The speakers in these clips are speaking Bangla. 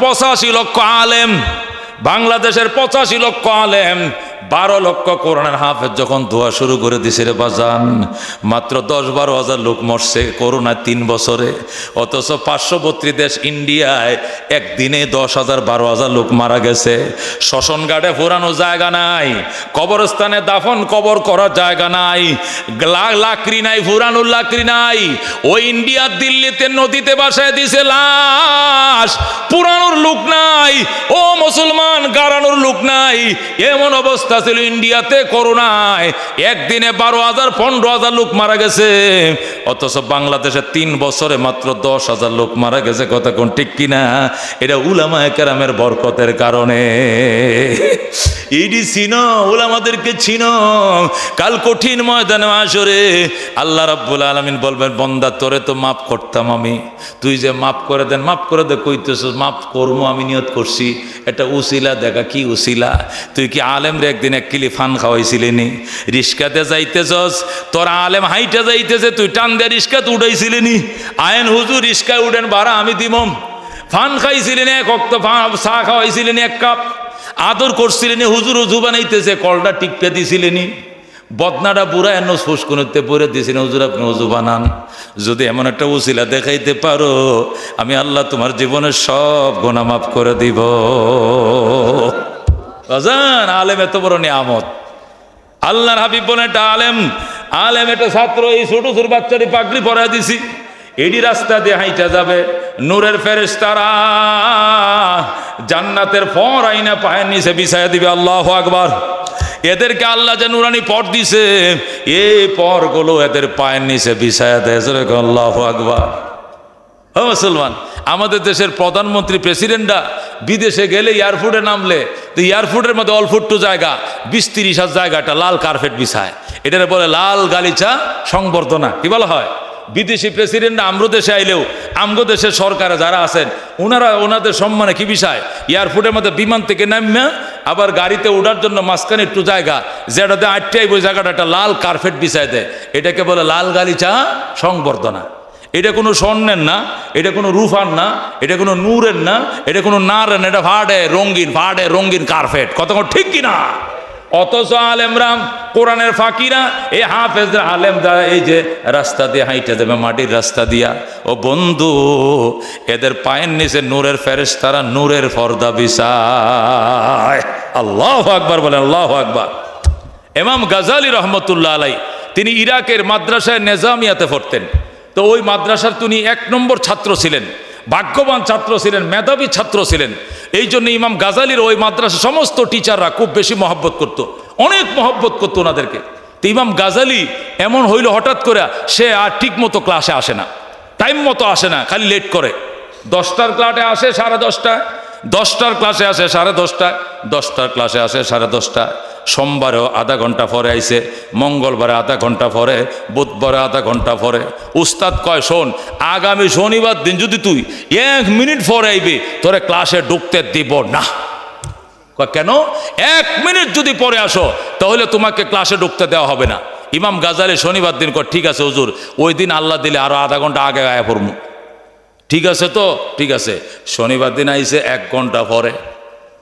পঁচাশি লক্ষ আলেম বাংলাদেশের পঁচাশি লক্ষ আলেম বারো লক্ষ করোনার হাফেজ যখন ধোয়া শুরু করে দিছে রে বাজান, মাত্র দশ বারো হাজার লোক মরছে করোনায় তিন বছরে। অথচ পার্শ্ববর্তী দেশ ইন্ডিয়ায় একদিনে দশ হাজার বারো হাজার লোক মারা গেছে। শ্মশন ঘাটে ফোরানো জায়গা নাই, কবরস্থানে দাফন কবর করার জায়গা নাই লাকড়ি নাই, ফুরানোর লাকড়ি নাই। ওই ইন্ডিয়ার দিল্লিতে নদীতে বাসায় দিছে লাশ, পুরানোর লোক নাই, ও মুসলমান গাড়ানোর লোক নাই। এমন অবস্থা ছিল ইন্ডিয়াতে করোনায়। একদিনে বারো হাজার, পনেরো হাজার লোক মারা গেছে। অথচ বাংলাদেশে তিন বছরে মাত্র দশ হাজার লোক মারা গেছে, কথা কোন ঠিক কিনা? এটা উলামা কেরামের বরকতের কারণে। ইডি ওলামাদেরকে চিনো। কাল কঠিন ময়দানে আসরে। আল্লাহ রাব্বুল আলমিন বলবেন, বন্দা, তোরে তো মাফ করতাম আমি। তুই যে মাফ করে দেন, মাফ করে দে কইতেছ মাফ করব আমি নিয়ত করছি। এটা উসিলা, দেখা কি উসিলা? তুই কি আলেম রে একদিন এক কিলি ফান খাওয়াইছিলেনি রিস্কাতে যাইতেছস, তোর আলেম হাইটা যাইতেছে, তুই টান দিয়ে রিস্কাতে উঠাইছিলেনি আয়েন হুজুর, রিস্কায় উঠেন বাড়া আমি দিমম। ফান খাইছিলেন এক অক্ত চা খাওয়াইছিলেন এক কাপ। আদর করছিলেন হুজুর উজু বানাইতেছে, কলটা টিকতে দিছিলেনি বদনাটা বুড়া এন ফুস করতে পরে দিয়েছিলেন হুজুর, আপনি উজু বানান। যদি এমন একটা উচিলা দেখাইতে পারো, আমি আল্লাহ তোমার জীবনের সব গোনা মাফ করে দিব। বাজান আলেম এত বড় নিয়ামত। আল্লাহর হাবিব বলে একটা আলেম আলেম একটা ছাত্র, এই ছোট ছোট বাচ্চাটি পাগড়ি পরাই দিছি। এডি রাস্তা দিয়ে হাইটা যাবে, নূরের ফেরেস তারা জান্নাতের ফর আইনা পায়ের নিচে বিছাইয়া দিবে, আল্লাহ আকবার। এদেরকে আল্লাহ যে নুরানি পর দিছে, এই পরগুলো এদের পায়ের নিচে বিছাইয়া দেয় আল্লাহ আকবার। ও মুসলমান, আমাদের দেশের প্রধানমন্ত্রী, প্রেসিডেন্টরা বিদেশে গেলে এয়ারপোর্টে নামলে, তো এয়ারপোর্টের মধ্যে অল্পট্টু জায়গা, বিশ তিরিশ হাজার জায়গাটা লাল কার্পেট বিছায়। এটার বলে লাল গালিচা সংবর্ধনা, কি বলা হয়? বিদেশি প্রেসিডেন্ট আমরো দেশে আইলেও, আমগো দেশের সরকারে যারা আছেন ওনারা ওনাদের সম্মানে কি বিষয় এয়ারপোর্টের মধ্যে বিমান থেকে নামবে আবার গাড়িতে ওঠার জন্য মাঝখানে একটু জায়গা, যেটাতে আটটাই ওই জায়গাটা একটা লাল কার্পেট বিছায় দেয়। এটাকে বলে লাল গালিচা সংবর্ধনা। এটা কোনো স্বর্ণের না, এটা কোনো রুফার না, এটা কোনো নূরের না, এটা কোনো নারের না, এটা ফাটে রঙিন ফাটে রঙিন কার্পেট। কত ঠিক কিনা? অথচ আলেমরা কোরআনের ফাঁকিরা এই হাফেজরা আলেম দ্বারা এই যে রাস্তা দিয়ে হাইটে দেবে মাটির রাস্তা দিয়া। ও বন্ধু, এদের পায়ের নিচে নূরের ফেরেস তারা নূরের ফর্দা বিছায়। আল্লাহ আকবার বলেন, আল্লাহ আকবার। এমাম গাজালি রহমতুল্লাহ আলাই তিনি ইরাকের মাদ্রাসায় নেজামিয়াতে পড়তেন। তো ওই মাদ্রাসার তিনি এক নম্বর ছাত্র ছিলেন, ভাগ্যবান ছাত্র ছিলেন, মেধাবী ছাত্র ছিলেন। এই জন্য ইমাম গাজালির ওই মাদ্রাসা সমস্ত টিচাররা খুব বেশি মহব্বত করত, অনেক মহব্বত করতো ওনাদেরকে। তো ইমাম গাজালি এমন হইল হঠাৎ করে, সে আর ঠিক মতো ক্লাসে আসে না টাইম মতো আসে না, খালি লেট করে। দশটার ক্লাসে আসে সাড়ে দশটায়, দশটার ক্লাসে আসে সাড়ে দশটায়, দশটার ক্লাসে আসে সাড়ে দশটা সোমবারেও আধা ঘণ্টা পরে আইছে, মঙ্গলবারে আধা ঘণ্টা পরে, বুধবারে আধা ঘণ্টা পরে। উস্তাদ কয়, শোন, আগামী শনিবার দিন যদি তুই এক মিনিট পরে আইবি, তোরে ক্লাসে ঢুকতে দিব না। কেন? এক মিনিট যদি পরে আসো, তাহলে তোমাকে ক্লাসে ঢুকতে দেওয়া হবে না। ইমাম গাজালে শনিবার দিন কয়, ঠিক আছে হুজুর, ওই দিন আল্লাহ দিলে আরও আধা ঘণ্টা আগে আয়া পড়মু। ঠিক আছে তো? ঠিক আছে। শনিবার দিন আইসে এক ঘণ্টা পরে।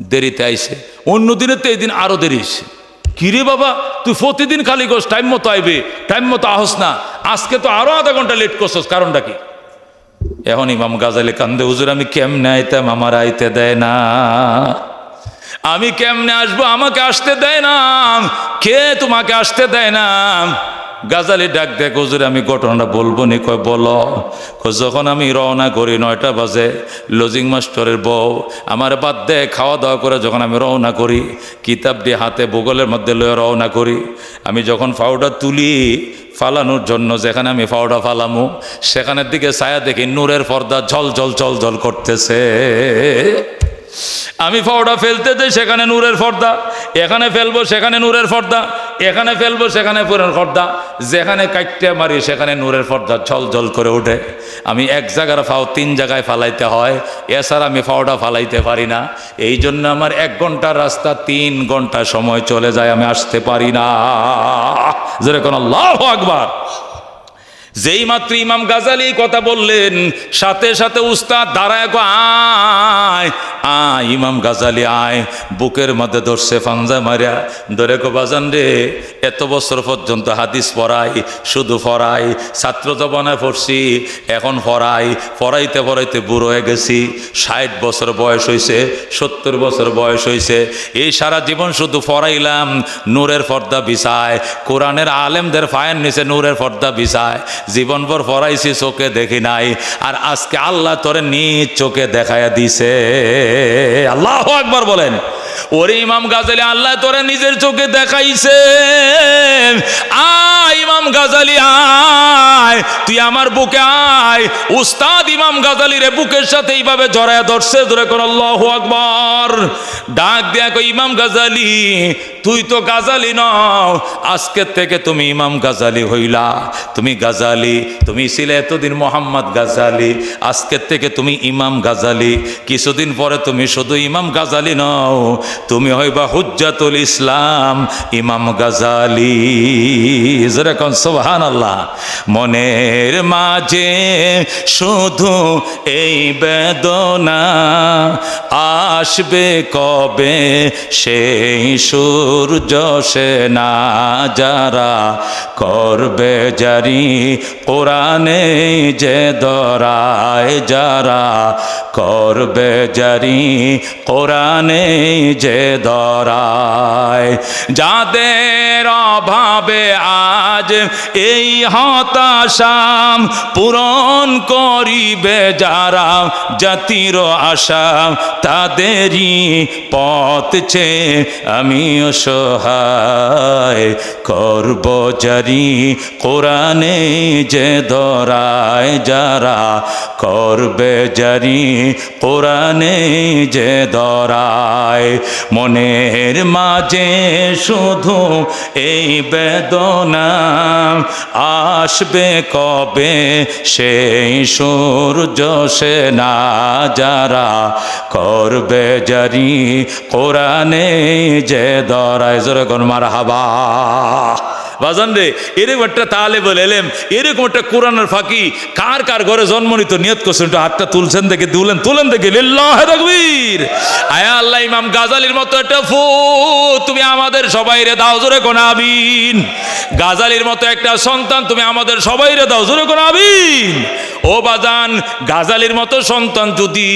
দেরিতে আইসে। অন্য দিনের তো এই দিন আরও দেরি হইছে। কিরে বাবা, তুই প্রতিদিন খালি গোস টাইম মতো আইবে টাইম মতো আহস না। আজকে তো আরও আধা ঘণ্টা লেট করছস, কারণটা কি? এখন ইমাম গাজালে কান্দে, হুজুর, আমি কেমনে আইতাম? আমার আইতে দেয় না। আমি কেমনে আসব? আমাকে আসতে দেয় না। কে তোমাকে আসতে দেয় না? গাজালি ডাক দেখ হুজুর, আমি ঘটনাটা বলব নি। কয়, বলো। যখন আমি রওনা করি নয়টা বাজে, লজিং মাস্টারের বউ আমার বাদ দে খাওয়া দাওয়া করে যখন আমি রওনা করি কিতাব দিয়ে হাতে ভূগোলের মধ্যে লয়ে রওনা করি। আমি যখন ফাউডা তুলি ফালানোর জন্য, যেখানে আমি ফাউডা ফালামু, সেখানের দিকে ছায়া দেখি নূরের পর্দা ঝল ঝল ঝল ঝল করতেছে। আমি ফাওড়া ফেলতে দেই সেখানে নূরের পর্দা এখানে ফেলব, সেখানে নূরের পর্দা এখানে ফেলব, সেখানে পুরের ফর্দা। যেখানে কাটতে মারি, সেখানে নূরের ফর্দা ছল জল করে ওঠে আমি এক জায়গার ফাও তিন জায়গায় ফালাইতে হয়। এছাড়া আমি ফাওড়া ফালাইতে পারি না। এই জন্য আমার এক ঘণ্টার রাস্তা, তিন ঘণ্টা সময় চলে যায়, আমি আসতে পারি না। যেরকম আল্লাহ আকবার। যেই মাত্র ইমাম গাজালি কথা বললেন, সাথে সাথে উস্তাদ দাঁড়ায় আয় আয়, ইমাম গাজালি আয়, বুকের মধ্যে ধরছে ফাঞ্জা মারিয়া। ধরে গো বাজান রে, এত বছর পর্যন্ত হাদিস পড়াই, শুধু পড়াই, ছাত্র জবানায় পড়ছি, এখন পড়াই, পড়াইতে পড়াইতে বুড়ো হয়ে গেছি, ষাট বছর বয়স হয়েছে সত্তর বছর বয়স হয়েছে এই সারা জীবন শুধু পড়াইলাম, নূরের পর্দা বিছায়, কোরআনের আলেমদের ফায়ের নিচে নূরের পর্দা বিছায় জীবনভর পড়াইছি চোখে দেখি নাই। আর আজকে আল্লাহ তোরে নিজ চোখে দেখায়া দিছে। আল্লাহ একবার বলেন। ওরে ইমাম গাজালি, আল্লাহ তোরে নিজের চোখে দেখাইছে। আয় ইমাম গাজালি, আয়। তুই আমার বুকে আয়। উস্তাদ ইমাম গাজালি রে বুকের সাথে এইভাবে জড়ায় ধরছে ধরে কোন আল্লাহ আকবর। ডাক দেয়া কই ইমাম গাজালি, তুই তো গাজালি নও। আজকের থেকে তুমি ইমাম গাজালি হইলা। তুমি গাজালি তুমি ছিলে এতদিন মোহাম্মদ গাজালি, আজকের থেকে তুমি ইমাম গাজালি, কিছুদিন পরে তুমি শুধু ইমাম গাজালি নও, তুমি হইবা হুজ্জাতুল ইসলাম ইমাম গাজালি। যেরকম সোহান আল্লাহ মনের মাঝে শুধু এই বেদনা আসবে কবে? সেই সূর্য সে না যারা করবে জারি কোরআনে যে দরায় যারা করবে জারি, কোরআনে যে দরায়। যাদের অভাবে আজ এই হতাশাম পূরণ করিবে যারা, জাতির আশা তাদেরই পথ ছে আমি অসহায় করব জারি, কোরআনে যে দরায় যারা করবে জারি কোরআনে যে দরায় মনের মাঝে শুধু এই বেদনা আসবে কবে? সেই সূর্য সে না যারা করবে জারি কোরআনে যে দরায় জোরগন মার হাবা বাজান রে এরকম একটা তালে বলে এলেম এরকম একটা কোরআনের ফাঁকি, কার কার ঘরে জন্ম নিত, নিয়ত করছেন একটু হাতটা তুলছেন দেখে, তুলেন তুলেন দেখে, লিল্লাহ রাগবীর আয়া আল্লাহ, ইমাম গাজালির মতো একটা ফু তুমি আমাদের সবাই রে দাও, জোরে কোন আবিন গাজালির মতো একটা সন্তান, তুমি আমাদের সবাই রে দাও, জোরে কোন আবিন ও বাজান, গাজালির মতো সন্তান যদি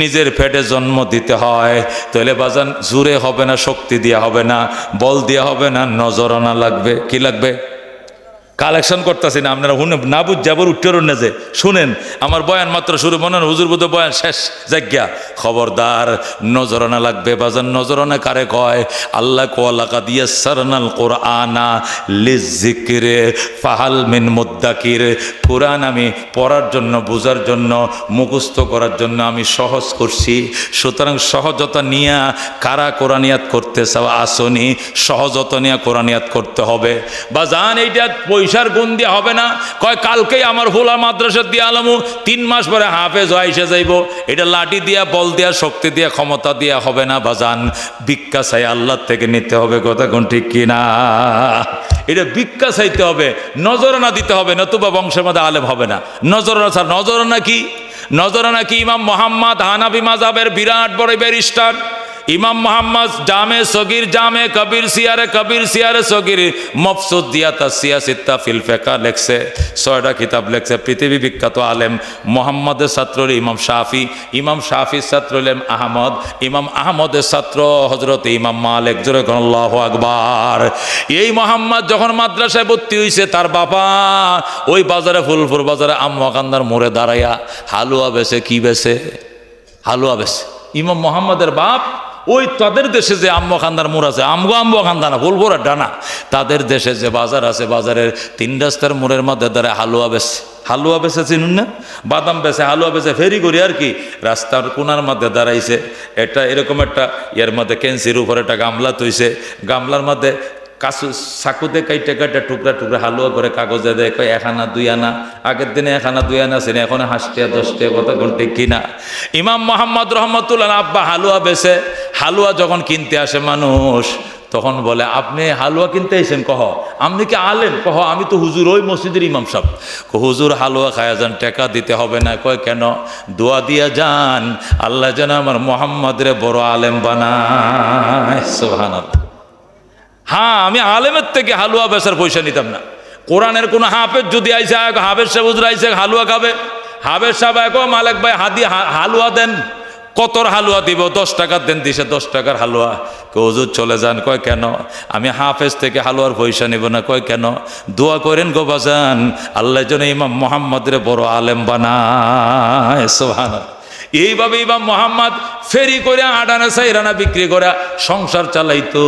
নিজের পেটে জন্ম দিতে হয়, তাহলে বাজান, জুড়ে হবে না, শক্তি দিয়া হবে না, বল দিয়া হবে না নজরানা লাগবে, কি লাগবে কালেকশন করতেছি না, আপনারা শুনে না বুঝ যাবর উত্তর যে, শুনেন, আমার বয়ান মাত্র শুরু, মনে হুজুর বোধ বয়ান শেষ জায়গা খবরদার, নজরানা লাগবে, বাজান নজরানা কারে কয়? আল্লাহ কোয়ালাকা দিয়ে সারনাল কোরআনা লিজিকিরে ফাহাল মিন মুদ্দাকির, কোরআন আমি পড়ার জন্য, বোঝার জন্য, মুখস্থ করার জন্য আমি সহজ করছি, সুতরাং সহজতা নিয়ে কারা কোরআনিয়াত করতে চাও আসনি, সহজতা নিয়ে কোরআনিয়াত করতে হবে। বা জান এইটা পয়সার গুণ দিয়ে হবে না। কয়, কালকেই আমার হোলা মাদ্রাসা দিয়ে আলামু, তিন মাস পরে হাফেজ আইসে যাইব। এটা লাঠি দিয়া, বল দিয়া, শক্তি দিয়া, ক্ষমতা দিয়া হবে না বাজান। ভিক্ষা চাই আল্লাহর থেকে নিতে হবে, কথা কোন ঠিক কিনা এটা ভিক্ষা চাইতে হবে নজরানা দিতে হবে, নতুবা বংশের মধ্যে আলেম হবে না। নজরানা স্যার নজরানা কি নজরানা কি ইমাম মোহাম্মদ হানাবি মাজাবের বিরাট বড় ব্যারিস্টার ইমাম মোহাম্মদ জামে সগির, জামে কবির, সিয়ারে কবির, সিয়ারে সগির, মফসুদ দিয়াতা সিয়াসিত্তা ফিল ফেকা লেখছে, ছয়টা কিতাব লেখছে, পৃথিবী বিখ্যাত আলেম মোহাম্মদের ছাত্র ইমাম শাফি, ইমাম শাফির ছাত্র হলেন আহমদ, ইমাম আহমদের ছাত্র হজরত ইমাম মালিক, জোরে আল্লাহ আকবার। এই মোহাম্মদ যখন মাদ্রাসায় ভর্তি হয়েছে তার বাবা ওই বাজারে, ফুলপুর বাজারে আম্মাকান্দার মোড়ে দাঁড়াইয়া হালুয়া বেছে, কি বেছে? হালুয়া বেছে। ইমাম মোহাম্মদের বাপ ওই তাদের দেশে যে আম্ম খান্দার মোড় আছে, আমগো আম্ব খান্দা না ফুলপুরের ডানা। তাদের দেশে যে বাজার আছে, বাজারের তিন রাস্তার মোড়ের মধ্যে দ্বারা হালুয়া বেছে হালুয়া বেছে চিনুন না? বাদাম বেছে হালুয়া বেছে ফেরি করি আর কি। রাস্তার কোনার মধ্যে দাঁড়াইছে। এটা এরকম একটা ইয়ার মধ্যে কেন্সির উপর একটা গামলা তৈছে গামলার মধ্যে কাসু সাকুতে কাইটে কাইটে টুকরা টুকরা হালুয়া করে কাগজে দেয় কয় এক আনা দুই আনা। আগের দিনে এক আনা দুই আনা ছিল এখন হাসটিয়া দশটিয়া কত ঘন্টে কিনা ইমাম মোহাম্মদ রহমতুল্লাহ আব্বা হালুয়া বেছে হালুয়া যখন কিনতে আসে মানুষ তখন বলে আপনি হালুয়া কিনতে এসেন কহ? আপনি কি আলেন কহ আমি তো হুজুর ওই মসজিদের ইমাম কহ, হুজুর হালুয়া খায়া যান টাকা দিতে হবে না। কয় কেন? দোয়া দিয়া যান আল্লাহ যেন আমার মোহাম্মদ রে বড় আলেম বানায়। সুবহানাল্লাহ। হ্যাঁ আমি আলেমের থেকে হালুয়া বেচার পয়সা নিতাম না। কোরআনের কোনো হাফেজ যদি আইসে আয়, হাফেজ সাহেব হুজুর আইসে হালুয়া খাবে। হাফেজ সাহেব এক মালেক ভাই হাদি হালুয়া দেন। কতর হালুয়া দিব? দশ টাকার দেন দিছে দশ টাকার হালুয়া। হুজুর চলে যান কয় কেন? আমি হাফেজ থেকে হালুয়ার পয়সা নিব না কয় কেন? দোয়া করেন গো বাজান আল্লাহ যেন ইমাম মোহাম্মদের বড় আলেম বানায় সোহান এইভাবে ইমাম মোহাম্মদ ফেরি করে আডানা সাইরানা বিক্রি করে সংসার চালাইতো।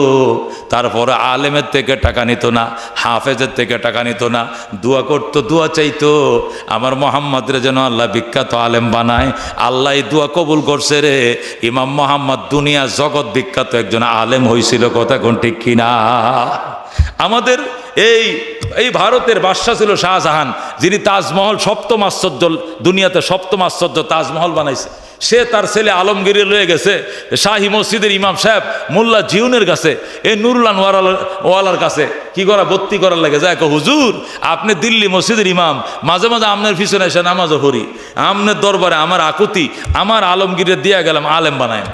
তারপরে আলেমের থেকে টাকা নিত না, হাফেজের থেকে টাকা নিত না, দোয়া করতো, দোয়া চাইতো। আমার মোহাম্মদের যেন আল্লাহ বিখ্যাত আলেম বানায়, আল্লাহ দোয়া কবুল করছে রে। ইমাম মোহাম্মদ দুনিয়া জগৎ বিখ্যাত একজন আলেম হয়েছিল কথা কোন ঠিক কিনা? আমাদের এই এই ভারতের বাদশাহ ছিল শাহজাহান, যিনি তাজমহল সপ্তম আশ্চর্য, দুনিয়াতে সপ্তম আশ্চর্য তাজমহল বানাইছে। সে তার ছেলে আলমগীরে লয়ে গেছে, শাহি মসজিদের ইমাম সাহেব মোল্লা জিউনের কাছে, এই নুরুলান ওয়ালার ওয়ালার কাছে, কি করা ভর্তি করার লাগে, যায় হুজুর, আপনি দিল্লি মসজিদের ইমাম, মাঝে মাঝে আপনার পিছনে এসে নামাজও করি আমনের দরবারে আমার আকুতি, আমার আলমগীরে দিয়া গেলাম, আলেম বানায়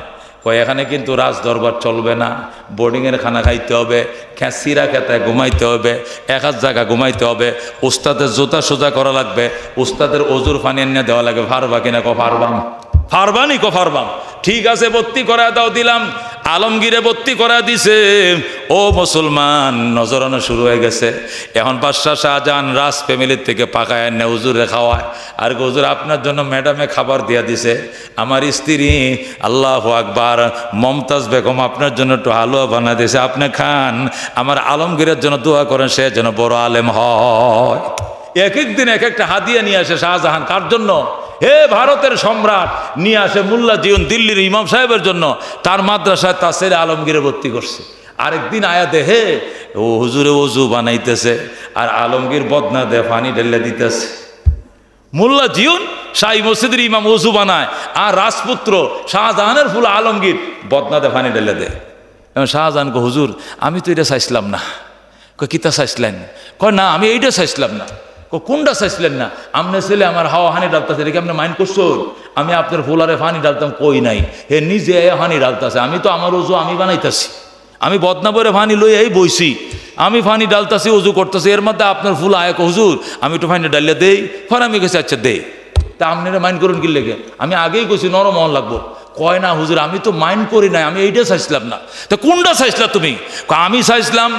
কয়, এখানে কিন্তু রাজ দরবার চলবে না। বোর্ডিংয়ের খানা খাইতে হবে খ্যাঁচিরা খেতে ঘুমাইতে হবে, এক হাত জায়গা ঘুমাইতে হবে, উস্তাদের জোতা সোজা করা লাগবে, উস্তাদের অজুর পানি এনে দেওয়া লাগবে ফারবা কিনা কো ফারবাম? ফারবানি কো ফারবাম। ঠিক আছে ভর্তি করা দাও, দিলাম। আলমগীরে ভর্তি করা দিছে। ও মুসলমান নজরানো শুরু হয়ে গেছে। এখন বাদশাহ শাহজাহান রাজ ফ্যামিলির থেকে পাকায় এনে হুজুরে খাওয়ায়। আর হুজুর, আপনার জন্য ম্যাডামে খাবার দিয়া দিছে। আমার স্ত্রী, আল্লাহ আকবার, মমতাজ বেগম আপনার জন্য একটু হালুয়া বানা দিয়েছে আপনি খান, আমার আলমগীরের জন্য দোয়া করেন, সে যেন বড় আলেম হয়। এক এক দিন এক একটা হাদিয়া নিয়ে আসে শাহজাহান। কার জন্য? হে ভারতের সম্রাট, নিয়ে আসে মুল্লা জিউন দিল্লির ইমাম সাহেবের জন্য। তার মাদ্রাসায় তার ছেলে আলমগীরে ভর্তি করছে। আরেকদিন আয়া হে, ও হুজুরে ওজু বানাইতেছে, আর আলমগীর বদনা দে পানি ঢেলে দিতেছে। মোল্লা জিউন শাহী মসজিদের ইমাম ওজু বানায়, আর রাজপুত্র শাহজাহানের ফুল আলমগীর বদনাতে ফানি ঢেলে দেয়। এবং শাহজাহান কো হুজুর, আমি তো এটা চাইছিলাম না। কিতা চাইছিলেন? কয়, না, আমি এইটা চাইছিলাম না। কয় কোনটা চাইছিলেন না? আপনার ছেলে আমার হাওয়া হানি ডালতেছে, এটা আপনি মাইন্ড করছেন আমি আপনার ফুলারে ফানি ডালতাম, কই নাই? হে নিজে হানি ডালতেছে, আমি তো আমার ওজু আমি বানাইতেছি। আমি বদনা বরে ফানি লই এই বইছি। আমি ফানি ডালতাছি উজু করতেছি, এর মধ্যে আপনার ফুল আয় হুজুর, আমি একটু ফানি ডালিয়ে দেই ফর আমি গেছি আচ্ছা দেই। তা আপনারা মাইন্ড করুন কি লেগে? আমি আগেই কইছি, নরম মন লাগবো। কয় না, হুজুর, আমি তো মাইন্ড করি নাই, আমি এইটা চাইছিলাম না। তা কোনটা চাইছিলা তুমি? আমি চাইছিলাম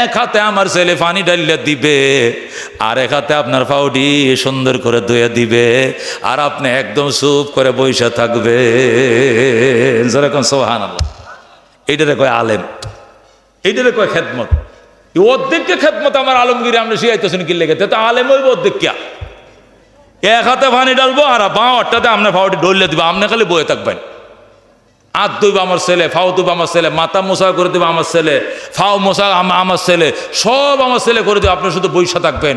এক হাতে আমার ছেলে পানি ডালিয়ে দিবে, আর এক হাতে আপনার পাউডি সুন্দর করে ধুয়ে দিবে, আর আপনি একদম সুপ করে বৈশা থাকবে। যেরকম সোহান এইটারে কয় আলেম। এইটারে কয় খেদমত। অর্ধেককে খেদমত আমার আলমগিরি, আমরা শিখাইতেছেন কি লেগে। তো আলেম হইব অর্ধেক কিয়া? এক হাতে পানি ডালবো আর বাঁ অট্টাতে আপনার ফাউটি ডলে দিবে, আপনি খালি বয়ে থাকবেন। হাত ধুইব আমার ছেলে ফাও ধুইব আমার ছেলে, মাথা মোছা করে দেবে আমার ছেলে ফাও মোছা আমার ছেলে, সব আমার ছেলে করে দেবে, আপনি শুধু বৈশা থাকবেন।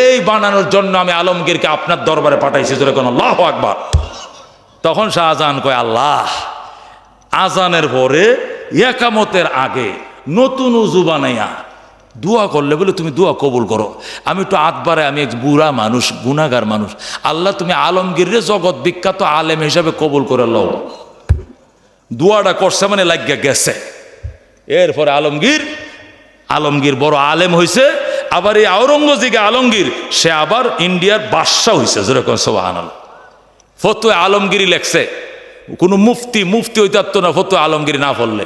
এই বানানোর জন্য আমি আলমগীরকে আপনার দরবারে পাঠাইছি যেন কোনো লাহ আকবার। তখন শাহজাহান কয়, আল্লাহ, আজানের পরে একামতের আগে নতুন উজু বানাইয়া দোয়া করলে বলে, তুমি দোয়া কবুল করো। আমি একটু আতবারে আমি এক বুড়া মানুষ গুণাগার মানুষ। আল্লাহ তুমি আলমগীরে জগৎ বিখ্যাত আলেম হিসাবে কবুল করে লও। দোয়াটা করছে মানে লাগিয়া গেছে। এরপরে আলমগীর আলমগীর বড় আলেম হয়েছে আবার এই আওরঙ্গজীকে আলমগীর, সে আবার ইন্ডিয়ার বাদশাহ হয়েছে যেরকম সোহান ফতুয়া আলমগিরি লেখছে। কোনো মুফতি মুফতি হইতে পারতো না, ফতুয়া আলমগিরি না পড়লে।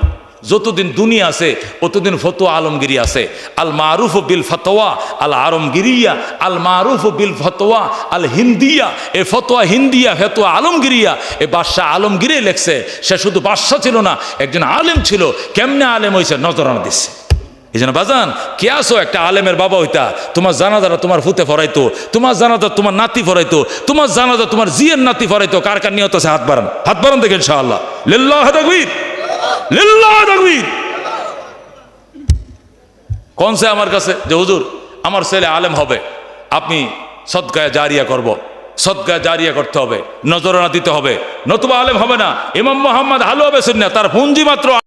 যতদিন দুনিয়া আছে ততদিন ফতুয়া আলমগিরি আছে। আল মারুফ বিল ফতোয়া, আল আলমগিরিয়া আল মারুফ বিল ফতোয়া, আল হিন্দিয়া। এ ফতোয়া হিন্দিয়া, ফতোয়া আলমগিরিয়া। এ বাদশাহ আলমগিরি লেখছে, সে শুধু বাদশাহ ছিল না, একজন আলেম ছিল। কেমনে আলেম হয়েছে নজরানা দিচ্ছে এই জন্য বাজান, কে আসো একটা আলেমের বাবা হইতা। তোমার জানাজারা তোমার ফুতে ফরাইতো, তোমার জানাজা তোমার নাতি ফরাইতো, তোমার জানাজা তোমার জিয়ের নাতি ফরাইতো। কার কার নিয়ত আছে হাত বাড়ান। হাত বাড়ান দেখেন লিল্লাহ তাকবীর। লিল্লাহ কোন সে আমার কাছে? যে হুজুর, আমার ছেলে আলেম হবে, আপনি সৎকায় জারিয়া করব সৎকায় জারিয়া করতে হবে, নজরানা দিতে হবে, নতুবা আলেম হবে না, ইমাম মোহাম্মদ হালু হবে না তার পুঞ্জি মাত্র